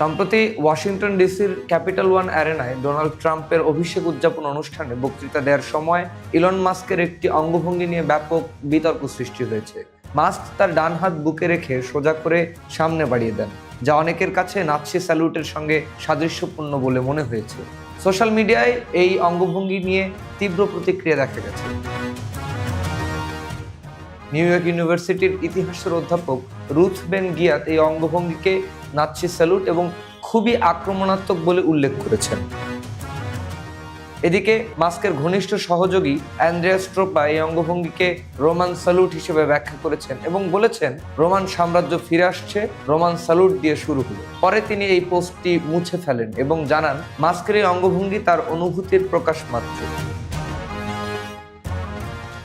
সম্প্রতি ওয়াশিংটন ডিসির capital one অ্যারেনায় Donald ট্রাম্পের অভিষেক উদযাপন অনুষ্ঠানে বক্তৃতা দেওয়ার সময় ইলন মাস্কের একটি অঙ্গভঙ্গি নিয়ে ব্যাপক বিতর্ক সৃষ্টি হয়েছে। মাস্ক তার ডান হাত বুকে রেখে সোজা করে সামনে বাড়িয়ে দেন, যা অনেকের কাছে নাৎসি স্যালুটের সঙ্গে সাদৃশ্যপূর্ণ বলে মনে হয়েছে। সোশ্যাল মিডিয়ায় এই অঙ্গভঙ্গি নিয়ে তীব্র প্রতিক্রিয়া দেখা গেছে। নিউ ইয়র্ক ইউনিভার্সিটির ইতিহাসের অধ্যাপক রুথ বেন গিয়াত এই অঙ্গভঙ্গিকে নাৎসি স্যালুট এবং খুবই আক্রমণাত্মক বলে উল্লেখ করেছেন। এদিকে মাস্কের ঘনিষ্ঠ সহযোগী অ্যান্ড্রিয়া স্ট্রোপা এই অঙ্গভঙ্গিকে রোমান স্যালুট হিসেবে ব্যাখ্যা করেছেন এবং বলেছেন, রোমান সাম্রাজ্য ফিরে আসছে, রোমান স্যালুট দিয়ে শুরু হলো। পরে তিনি এই পোস্টটি মুছে ফেলেন এবং জানান, মাস্কের এই অঙ্গভঙ্গি তার অনুভূতির প্রকাশ মাত্র।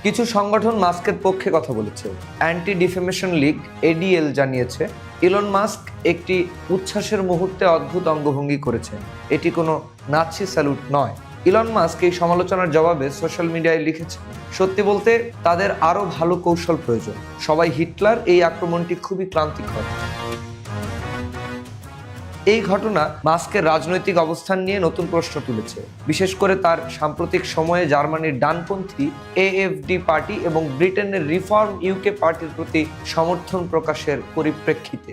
কিছু সংগঠন মাস্কের পক্ষে কথা বলেছে। অ্যান্টি ডিফেমেশন লিগ, এডিএল, জানিয়েছে, ইলন মাস্ক একটি উচ্ছ্বাসের মুহূর্তে অদ্ভুত অঙ্গভঙ্গি করেছেন। এটি কোনো নাৎসি স্যালুট নয়। ইলন মাস্ক এই সমালোচনার জবাবে সোশ্যাল মিডিয়ায় লিখেছে সত্যি বলতে, তাদের আরও ভালো কৌশল প্রয়োজন। সবাই হিটলার, এই আক্রমণটি খুবই ক্লান্তিকর। এই ঘটনা মাস্কের রাজনৈতিক অবস্থান নিয়ে নতুন প্রশ্ন তুলেছে। বিশেষ করে তার সাম্প্রতিক সময়ে জার্মানির ডানপন্থী এএফডি পার্টি এবং ব্রিটেনের রিফর্ম ইউকে পার্টির প্রতি সমর্থন প্রকাশের পরিপ্রেক্ষিতে।